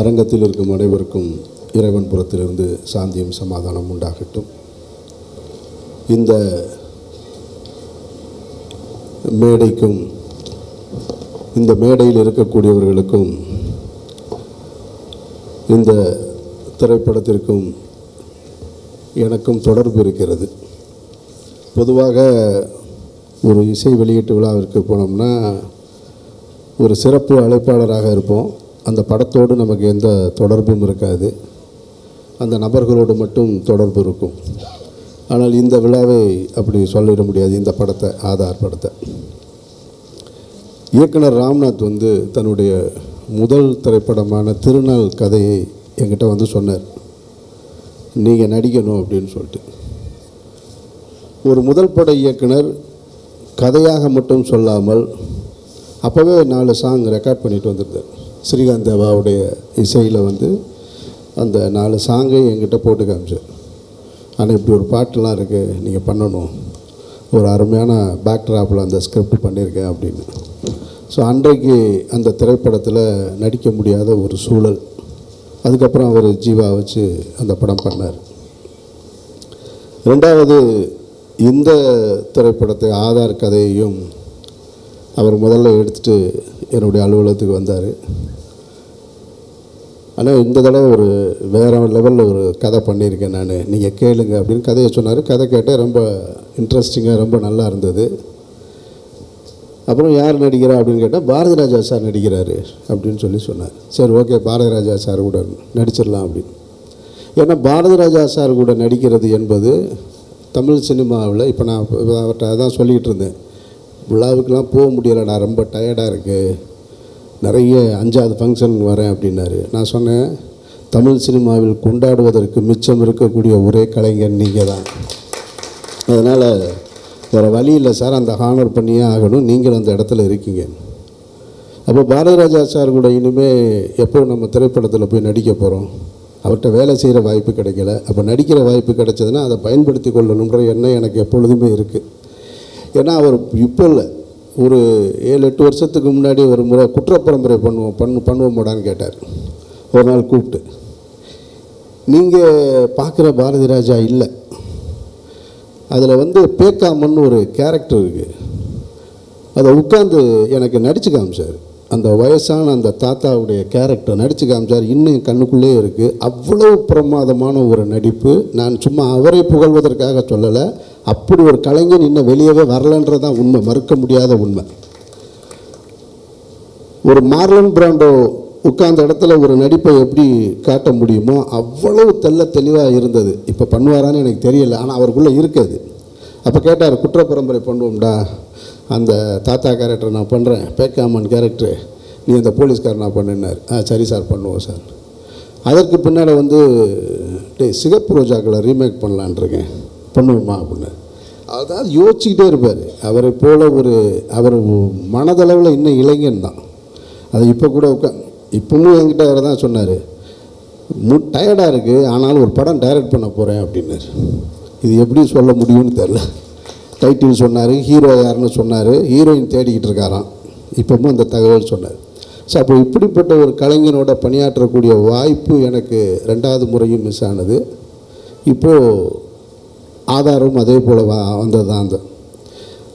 அரங்கத்தில் இருக்கும் அனைவருக்கும் இறைவன் புறத்திலிருந்து சாந்தியும் சமாதானம் உண்டாகட்டும். இந்த மேடைக்கும் இந்த மேடையில் இருக்கக்கூடியவர்களுக்கும் இந்த திரைப்படத்திற்கும் எனக்கும் தொடர்பு இருக்கிறது. பொதுவாக ஒரு இசை வெளியீட்டு விழாவிற்கு போனோம்னா ஒரு சிறப்பு அழைப்பாளராக இருப்போம். அந்த படத்தோடு நமக்கு எந்த தொடர்பும் இருக்காது. அந்த நபர்களோடு மட்டும் தொடர்பு இருக்கும். ஆனால் இந்த விழாவை அப்படி சொல்லிட முடியாது இந்த படத்தை ஆதார் படத்தை. இயக்குனர் ராம்நாத் வந்து தன்னுடைய முதல் திரைப்படமான திருநாள் கதையை என்கிட்ட வந்து சொன்னார். நீங்கள் நடிக்கணும் அப்படின்னு சொல்லிட்டு. ஒரு முதல் பட இயக்குனர் கதையாக மட்டும் சொல்லாமல் அப்போவே நாலு சாங் ரெக்கார்ட் பண்ணிட்டு வந்திருந்தார். ஸ்ரீகாந்த் தேவாவுடைய இசையில் வந்து அந்த நாலு சாங்கை என்கிட்ட போட்டு காமிச்சார். ஆனால் இப்படி ஒரு பாட்டுலாம் இருக்குது நீங்கள் பண்ணணும். ஒரு அருமையான பேக்ட்ராப்பில் அந்த ஸ்கிரிப்ட் பண்ணியிருக்கேன் அப்படின்னு. ஸோ அன்றைக்கு அந்த திரைப்படத்தில் நடிக்க முடியாத ஒரு சூழல். அதுக்கப்புறம் அவர் ஜீவா வச்சு அந்த படம் பண்ணார். ரெண்டாவது இந்த திரைப்படத்தை ஆதார் கதையையும் அவர் முதல்ல எடுத்துகிட்டு என்னுடைய அலுவலகத்துக்கு வந்தார். ஆனால் இந்த தடவை ஒரு வேறு லெவலில் ஒரு கதை பண்ணியிருக்கேன் நான். நீங்கள் கேளுங்க அப்படின்னு கதையை சொன்னார். கதை கேட்டால் ரொம்ப இன்ட்ரெஸ்டிங்காக ரொம்ப நல்லா இருந்தது. அப்புறம் யார் நடிக்கிறா அப்படின்னு கேட்டால் பாரதி ராஜா சார் நடிக்கிறாரு அப்படின்னு சொல்லி சொன்னார். சரி ஓகே பாரதிராஜா சார் கூட நடிச்சிடலாம் அப்படின்னு. ஏன்னா பாரதிராஜா சார் கூட நடிக்கிறது என்பது தமிழ் சினிமாவில் இப்போ நான் அவர்கிட்ட அதான் சொல்லிகிட்டு இருந்தேன். விழாவுக்கெலாம் போக முடியலை நான் ரொம்ப டயர்டாக இருக்குது நிறைய அஞ்சாவது ஃபங்க்ஷன் வரேன் அப்படின்னாரு. நான் சொன்னேன் தமிழ் சினிமாவில் கொண்டாடுவதற்கு மிச்சம் இருக்கக்கூடிய ஒரே கலைஞர் நீங்கள் தான் அதனால் வேறு வழி இல்லை சார் அந்த ஹானர் பண்ணியே ஆகணும். நீங்கள் அந்த இடத்துல இருக்கீங்க. அப்போ பாரதிராஜா சார் கூட இனிமேல் எப்போ நம்ம திரைப்படத்தில் போய் நடிக்க போகிறோம் அவர்கிட்ட வேலை செய்கிற வாய்ப்பு கிடைக்கல. அப்போ நடிக்கிற வாய்ப்பு கிடைச்சதுன்னா அதை பயன்படுத்தி கொள்ளணுன்ற எண்ணம் எனக்கு எப்பொழுதுமே இருக்குது ஏன்னா அவர் இப்போ இல்லை. ஒரு ஏழு எட்டு வருஷத்துக்கு முன்னாடி ஒரு முறை குற்றப்பரம்பரை பண்ணுவோம் பண்ணு பண்ணுவோம்டான்னு கேட்டார். ஒரு நாள் கூப்பிட்டு நீங்கள் பார்க்குற பாரதி ராஜா இல்லை. அதில் வந்து பேக்காமன்னு ஒரு கேரக்டர் இருக்குது அதை உட்காந்து எனக்கு நடிச்சு காமிச்சார். அந்த வயசான அந்த தாத்தாவுடைய கேரக்டர் நடிச்சு காமிச்சார். இன்னும் கண்ணுக்குள்ளே இருக்குது அவ்வளோ பிரமாதமான ஒரு நடிப்பு. நான் சும்மா அவரை புகழ்வதற்காக சொல்லலை. அப்படி ஒரு கலைஞன் இன்னும் வெளியவே வரலன்றதான் உண்மை. மறுக்க முடியாத உண்மை. ஒரு மார்லன் பிராண்டோ உட்கார்ந்த இடத்துல ஒரு நடிப்பை எப்படி காட்ட முடியுமோ அவ்வளவு தெள்ள தெளிவாக இருந்தது. இப்போ பண்ணுவாரான்னு எனக்கு தெரியல. ஆனால் அவருக்குள்ளே இருக்குது அப்போ கேட்டார் குற்ற பரம்பரை பண்ணுவோம்டா. அந்த தாத்தா கேரக்டர் நான் பண்ணுறேன் பேக்காமன் கேரக்டர் நீ அந்த போலீஸ்கார் நான் பண்ணினார் ஆ சரி சார் பண்ணுவோம் சார். அதற்கு பின்னால் வந்து டேய் சிகப்பு ரோஜாக்களை ரீமேக் பண்ணலான் இருக்கேன். பண்ணுவோமா அப்படின்னு. அதாவது யோசிச்சுக்கிட்டே இருப்பார். அவரை போல ஒரு அவர் மனதளவில் இன்னும் இளைஞன் தான். அது இப்போ கூட உட்கா இப்பவும் என்கிட்ட அவர் தான் சொன்னார். மு டயர்டாக இருக்குது ஆனாலும் ஒரு படம் டைரக்ட் பண்ண போகிறேன் அப்படின்னாரு. இது எப்படி சொல்ல முடியும்னு தெரில டைட்டில் சொன்னார் ஹீரோ யாருன்னு சொன்னார் ஹீரோயின் தேடிக்கிட்டு இருக்காராம். இப்பவும் அந்த தகவல் சொன்னார். ஸோ அப்போ இப்படிப்பட்ட ஒரு கலைஞனோட பணியாற்றக்கூடிய வாய்ப்பு எனக்கு ரெண்டாவது முறையும் மிஸ் ஆனது. இப்போது ஆதாரம் அதே போல் வா வந்தது தான் அந்த.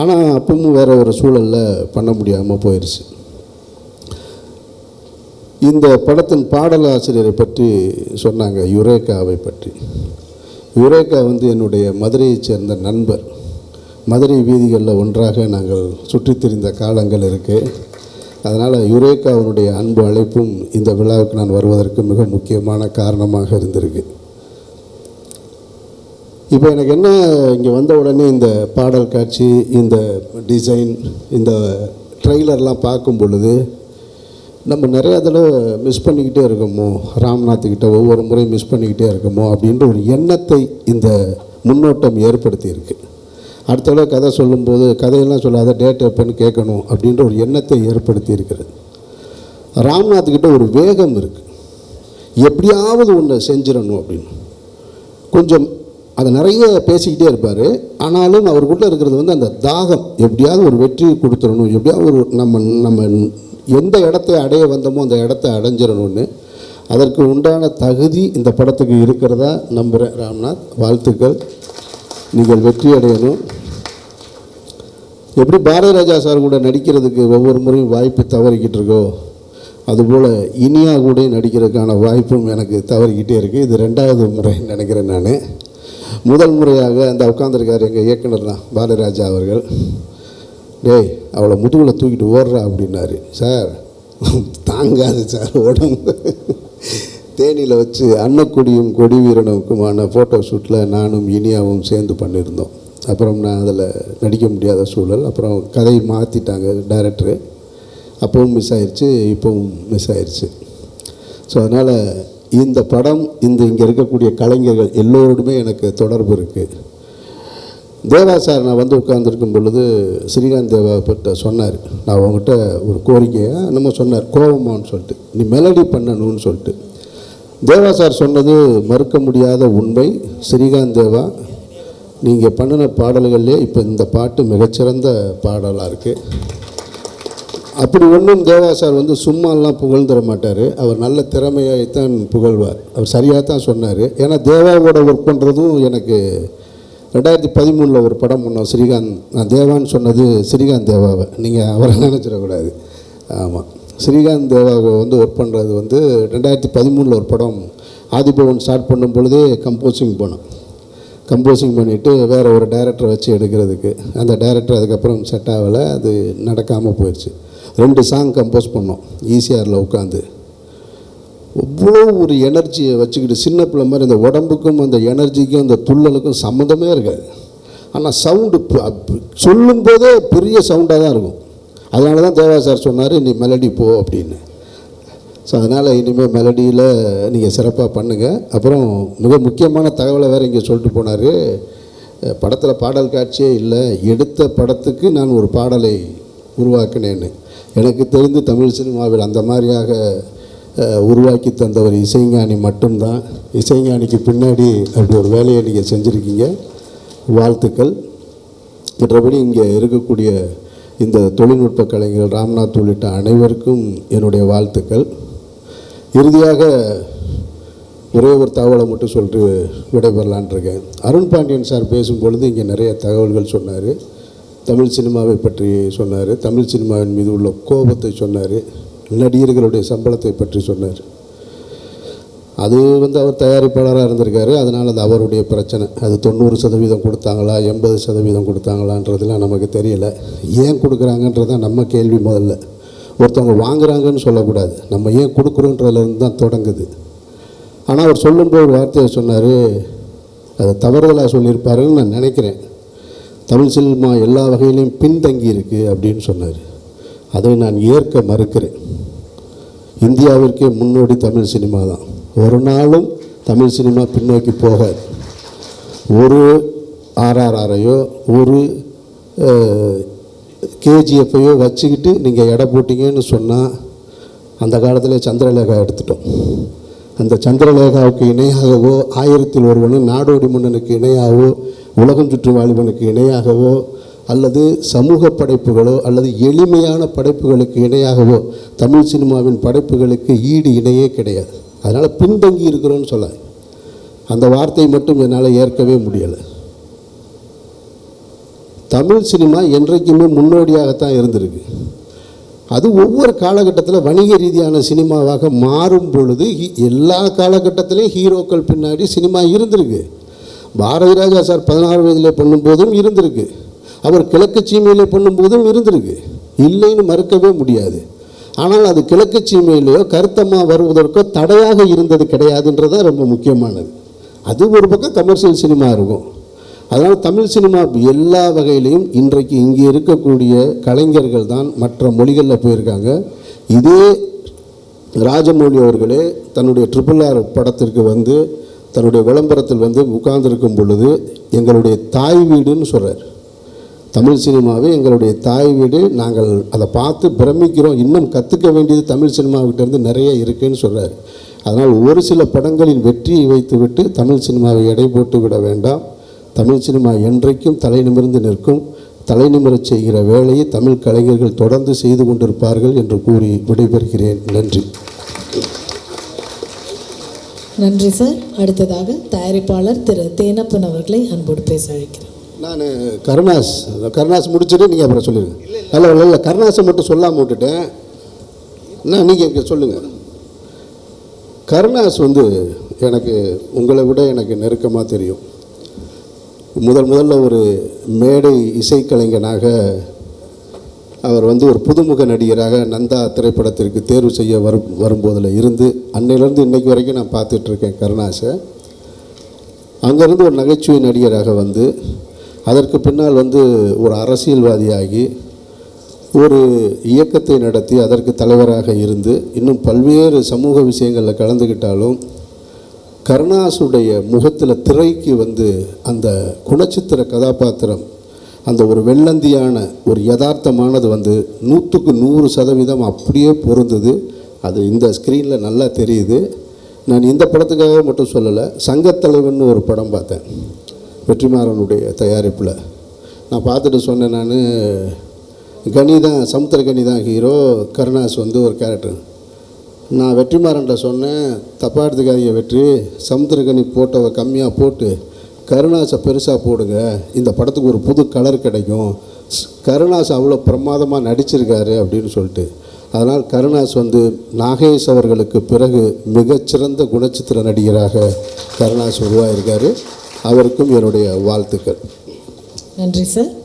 ஆனால் அப்பவும் வேறு ஒரு சூழலில் பண்ண முடியாமல் போயிடுச்சு இந்த படத்தின் பாடலாசிரியரை பற்றி சொன்னாங்க யுரேகாவை பற்றி. யுரேகா வந்து என்னுடைய மதுரையைச் சேர்ந்த நண்பர். மதுரை வீதிகளில் ஒன்றாக நாங்கள் சுற்றித் திரிந்த காலங்கள் இருக்குது அதனால் யுரேகாவினுடைய அன்பு அழைப்பும் இந்த விழாவுக்கு நான் வருவதற்கு மிக முக்கியமான காரணமாக இருந்திருக்கு. இப்போ எனக்கு என்ன இங்கே வந்த உடனே இந்த பாடல் காட்சி இந்த டிசைன் இந்த ட்ரெய்லர்லாம் பார்க்கும் பொழுது நம்ம நிறையா தடவை மிஸ் பண்ணிக்கிட்டே இருக்கோமோ ராம்நாத்துக்கிட்ட ஒவ்வொரு முறையும் மிஸ் பண்ணிக்கிட்டே இருக்கோமோ அப்படின்ற ஒரு எண்ணத்தை இந்த முன்னோட்டம் ஏற்படுத்தியிருக்கு. அடுத்த தடவை கதை சொல்லும்போது கதையெல்லாம் சொல்லாத டேட் எப்போன்னு கேட்கணும் அப்படின்ற ஒரு எண்ணத்தை ஏற்படுத்தி இருக்கிறது ராம்நாத்துக்கிட்ட ஒரு வேகம் இருக்குது எப்படியாவது ஒன்று செஞ்சிடணும் அப்படின்னு. கொஞ்சம் அதை நிறைய பேசிக்கிட்டே இருப்பார். ஆனாலும் அவருக்குள்ளே இருக்கிறது வந்து அந்த தாகம் எப்படியாவது ஒரு வெற்றி கொடுத்துடணும் எப்படியாவது ஒரு நம்ம நம்ம எந்த இடத்தை அடைய வந்தோமோ அந்த இடத்த அடைஞ்சிடணும்னு அதற்கு உண்டான தகுதி இந்த படத்துக்கு இருக்கிறதா நம்புகிறேன் ராம்நாத். வாழ்த்துக்கள். நீங்கள் வெற்றி அடையணும். எப்படி பாரதிராஜா சார் கூட நடிக்கிறதுக்கு ஒவ்வொரு முறையும் வாய்ப்பு தவறிக்கிட்டு இருக்கோ அதுபோல் இனியா கூட நடிக்கிறதுக்கான வாய்ப்பும் எனக்கு தவறிக்கிட்டே இருக்குது இது ரெண்டாவது முறை நினைக்கிறேன் நான். முதல் முறையாக அந்த உட்காந்துருக்கார் எங்கள் இயக்குனர் தான் பாலராஜா அவர்கள். டேய் அவளை முதுகில் தூக்கிட்டு ஓடுறா அப்படின்னாரு. சார் தாங்காது சார் உடம்பு தேனியில் வச்சு அன்னக்குடியும் கொடி வீரனுக்குமான ஃபோட்டோ ஷூட்டில் நானும் இனியாவும் சேர்ந்து பண்ணியிருந்தோம். அப்புறம் நான் அதில் நடிக்க முடியாத சூழல். அப்புறம் கதை மாற்றிட்டாங்க டைரக்டரு அப்பவும் மிஸ் ஆயிடுச்சு இப்போவும் மிஸ் ஆயிடுச்சு ஸோ அதனால் இந்த படம் இந்த இங்கே இருக்கக்கூடிய கலைஞர்கள் எல்லோருமே எனக்கு தொடர்பு இருக்குது தேவா சார் நான் வந்து உட்கார்ந்துருக்கும் பொழுது ஸ்ரீகாந்த் தேவா பற்ற சொன்னார். நான் உங்ககிட்ட ஒரு கோரிக்கையாக நம்ம சொன்னார் கோவமான்னு சொல்லிட்டு. நீ மெலடி பண்ணணும்னு சொல்லிட்டு. தேவா சார் சொன்னது மறுக்க முடியாத உண்மை. ஸ்ரீகாந்த் தேவா நீங்கள் பண்ணின பாடல்கள்லேயே இப்போ இந்த பாட்டு மிகச்சிறந்த பாடலாக இருக்குது அப்படி ஒன்றும் தேவா சார் வந்து சும்மாலாம் புகழ்ந்துட மாட்டார். அவர் நல்ல திறமையாகத்தான் புகழ்வார். அவர் சரியாக தான் சொன்னார். ஏன்னா தேவாவோட ஒர்க் பண்ணுறதும் எனக்கு ரெண்டாயிரத்தி பதிமூணில் ஒரு படம் பண்ணோம். ஸ்ரீகாந்த் நான் தேவான்னு சொன்னது ஸ்ரீகாந்த் தேவாவை. நீங்கள் அவரை நினச்சிடக்கூடாது. ஆமாம் ஸ்ரீகாந்த் தேவாவை வந்து ஒர்க் பண்ணுறது வந்து ரெண்டாயிரத்தி பதிமூணில் ஒரு படம். ஆதிபவன் ஸ்டார்ட் பண்ணும் பொழுதே கம்போசிங் போனோம் கம்போசிங் பண்ணிவிட்டு வேறு ஒரு டைரக்டரை வச்சு எடுக்கிறதுக்கு. அந்த டைரக்டர் அதுக்கப்புறம் செட் ஆகலை. அது நடக்காமல் போயிடுச்சு ரெண்டு சாங் கம்போஸ் பண்ணோம். ஈசிஆரில் உட்காந்து அவ்வளோ ஒரு எனர்ஜியை வச்சுக்கிட்டு சின்ன பிள்ளை மாதிரி இந்த உடம்புக்கும் அந்த எனர்ஜிக்கும் அந்த துள்ளலுக்கும் சம்மந்தமே இருக்காது. ஆனால் சவுண்டு சொல்லும்போதே பெரிய சவுண்டாக தான் இருக்கும். அதனால தான் தேவா சார் சொன்னார் நீ மெலடி போ அப்படின்னு. ஸோ அதனால் இனிமேல் மெலடியில் நீங்கள் சிறப்பாக பண்ணுங்கள் அப்புறம் மிக முக்கியமான தகவலை வேறு இங்கே சொல்லிட்டு போனார். படத்தில் பாடல் காட்சியே இல்லை. எடுத்த படத்துக்கு நான் ஒரு பாடலை உருவாக்கினேன்னு. எனக்கு தெரிந்து தமிழ் சினிமாவில் அந்த மாதிரியாக உருவாக்கி தந்தவர் இசைஞானி மட்டும்தான். இசைஞானிக்கு பின்னாடி அப்படி ஒரு வேலையை நீங்கள் செஞ்சுருக்கீங்க. வாழ்த்துக்கள். மற்றபடி இங்கே இருக்கக்கூடிய இந்த தொழில்நுட்ப கலைஞர்கள் ராம்நாத் உள்ளிட்ட அனைவருக்கும் என்னுடைய வாழ்த்துக்கள். இறுதியாக ஒரே ஒரு தகவலை மட்டும் சொல்லிட்டு விடைபெறலான் இருக்கேன். அருண் பாண்டியன் சார் பேசும்பொழுது இங்கே நிறைய தகவல்கள் சொன்னார். தமிழ் சினிமாவை பற்றி சொன்னார். தமிழ் சினிமாவின் மீது உள்ள கோபத்தை சொன்னார். நடிகர்களுடைய சம்பளத்தை பற்றி சொன்னார். அது வந்து அவர் தயாரிப்பாளராக இருந்திருக்காரு. அதனால் அது அவருடைய பிரச்சனை. அது தொண்ணூறு சதவீதம் கொடுத்தாங்களா எண்பது சதவீதம் கொடுத்தாங்களான்றதுலாம் நமக்கு தெரியல. ஏன் கொடுக்குறாங்கன்றதான் நம்ம கேள்வி முதல்ல. ஒருத்தவங்க வாங்குறாங்கன்னு சொல்லக்கூடாது. நம்ம ஏன் கொடுக்குறோன்றதுலேருந்து தான் தொடங்குது. ஆனால் அவர் சொல்லும்போது ஒரு வார்த்தையை சொன்னார். அதை தவறுதலாக சொல்லியிருப்பாருன்னு நான் நினைக்கிறேன். தமிழ் சினிமா எல்லா வகையிலையும் பின்தங்கி இருக்குது அப்படின்னு சொன்னார். அதை நான் ஏற்க மறுக்கிறேன். இந்தியாவிற்கே முன்னோடி தமிழ் சினிமா தான். ஒரு நாளும் தமிழ் சினிமா பின்னோக்கி போகாது. ஒரு ஆர்ஆர்ஆரையோ ஒரு கேஜிஎஃப்பையோ வச்சுக்கிட்டு நீங்கள் எடை போட்டிங்கன்னு சொன்னால் அந்த காலத்தில் சந்திரலேகா எடுத்துட்டோம். அந்த சந்திரலேகாவுக்கு இணையாகவோ ஆயிரத்தில் ஒருவனும் நாடோடி மன்னனுக்கு இணையாகவோ உலகம் சுற்று வாலிபனுக்கு இணையாகவோ அல்லது சமூக படைப்புகளோ அல்லது எளிமையான படைப்புகளுக்கு இணையாகவோ தமிழ் சினிமாவின் படைப்புகளுக்கு ஈடு இணையே கிடையாது. அதனால் பின்தங்கி இருக்கிறோன்னு சொல்ல. அந்த வார்த்தையை மட்டும் என்னால் ஏற்கவே முடியலை. தமிழ் சினிமா என்றைக்குமே முன்னோடியாகத்தான் இருந்திருக்கு. அது ஒவ்வொரு காலகட்டத்தில் வணிக ரீதியான சினிமாவாக மாறும் பொழுது எல்லா காலகட்டத்திலையும் ஹீரோக்கள் பின்னாடி சினிமா இருந்திருக்கு. பாரதி ராஜா சார் பதினாறு வயதில் பண்ணும்போதும் இருந்திருக்கு. அவர் கிழக்கு சீமையில் பண்ணும்போதும் இருந்திருக்கு. இல்லைன்னு மறுக்கவே முடியாது. ஆனால் அது கிழக்கு சீமையிலேயோ கருத்தம்மா வருவதற்கோ தடையாக இருந்தது கிடையாதுன்றது ரொம்ப முக்கியமானது. அது ஒரு பக்கம் கமர்ஷியல் சினிமா இருக்கும். அதனால் தமிழ் சினிமா எல்லா வகையிலையும் இன்றைக்கு இங்கே இருக்கக்கூடிய கலைஞர்கள் தான் மற்ற மொழிகளில் போயிருக்காங்க. இதே ராஜமௌழி அவர்களே தன்னுடைய ட்ரிபிள் ஆர் படத்திற்கு வந்து தன்னுடைய விளம்பரத்தில் வந்து உட்கார்ந்திருக்கும் பொழுது எங்களுடைய தாய் வீடுன்னு சொல்கிறார் தமிழ் சினிமாவே எங்களுடைய தாய் வீடு. நாங்கள் அதை பார்த்து பிரமிக்கிறோம். இன்னும் கற்றுக்க வேண்டியது தமிழ் சினிமாவிட்டேருந்து நிறைய இருக்குதுன்னு சொல்கிறார் அதனால் ஒரு சில படங்களின் வெற்றியை வைத்துவிட்டு தமிழ் சினிமாவை எடை போட்டு விட வேண்டாம். தமிழ் சினிமா என்றைக்கும் தலை நிமிர்ந்து நிற்கும். தலை நிமிரச் செய்கிற வேலையை தமிழ் கலைஞர்கள் தொடர்ந்து செய்து கொண்டிருப்பார்கள் என்று கூறி விடைபெறுகிறேன். நன்றி. நன்றி சார். அடுத்ததாக தயாரிப்பாளர் திரு தேனப்பன் அவர்களை அன்போடு பேச அழைக்கிறேன். நான் கருணாஸ் கருணாஸ் முடிச்சுட்டு நீங்கள் அப்புறம் சொல்லிடுங்க இல்லை இல்லை இல்லை கருணாஸை மட்டும் சொல்லாமல் விட்டுட்டேன். நான் நீங்கள் சொல்லுங்கள் கருணாஸ் வந்து எனக்கு உங்களை விட எனக்கு நெருக்கமாக தெரியும். முதல் முதல்ல ஒரு மேடை இசைக்கலைஞனாக அவர் வந்து ஒரு புதுமுக நடிகராக நந்தா திரைப்படத்திற்கு தேர்வு செய்ய வரும் வரும்போதில் இருந்து அன்னையிலேருந்து இன்றைக்கு வரைக்கும் நான் பார்த்துட்ருக்கேன் கருணாசை. அங்கேருந்து ஒரு நகைச்சுவை நடிகராக வந்து அதற்கு பின்னால் வந்து ஒரு அரசியல்வாதியாகி ஒரு இயக்கத்தை நடத்தி அதற்கு தலைவராக இருந்து இன்னும் பல்வேறு சமூக விஷயங்களில் கலந்துக்கிட்டாலும் கருணாசுடைய முகத்தில் திரைக்கு வந்து அந்த குணச்சித்திர கதாபாத்திரம் அந்த ஒரு வெள்ளந்தியான ஒரு யதார்த்தமானது வந்து நூற்றுக்கு நூறு சதவீதம் அப்படியே பொருந்தது. அது இந்த ஸ்க்ரீனில் நல்லா தெரியுது. நான் இந்த படத்துக்காக மட்டும் சொல்லலை சங்கத்தலைவன் ஒரு படம் பார்த்தேன். வெற்றிமாறனுடைய தயாரிப்பில். நான் பார்த்துட்டு சொன்னேன் நான் கனி தான் சமுத்திர கனி தான் ஹீரோ கருணாஸ் வந்து ஒரு கேரக்டர் நான் வெற்றிமாறன்ட்ட சொன்னேன் தப்பாக எடுத்துக்காதீங்க வெற்றி சமுத்திரகனி போட்டவ கம்மியாக போட்டு கருணாஸை பெருசாக போடுங்க. இந்த படத்துக்கு ஒரு புது கலர் கிடைக்கும். கருணாஸ் அவ்வளோ பிரமாதமாக நடிச்சிருக்காரு அப்படின்னு சொல்லிட்டு. அதனால் கருணாஸ் வந்து நாகேஷ் அவர்களுக்கு பிறகு மிகச்சிறந்த குணச்சித்திர நடிகராக கருணாஸ் உருவாயிருக்காரு. அவருக்கும் என்னுடைய வாழ்த்துக்கள். நன்றி சார்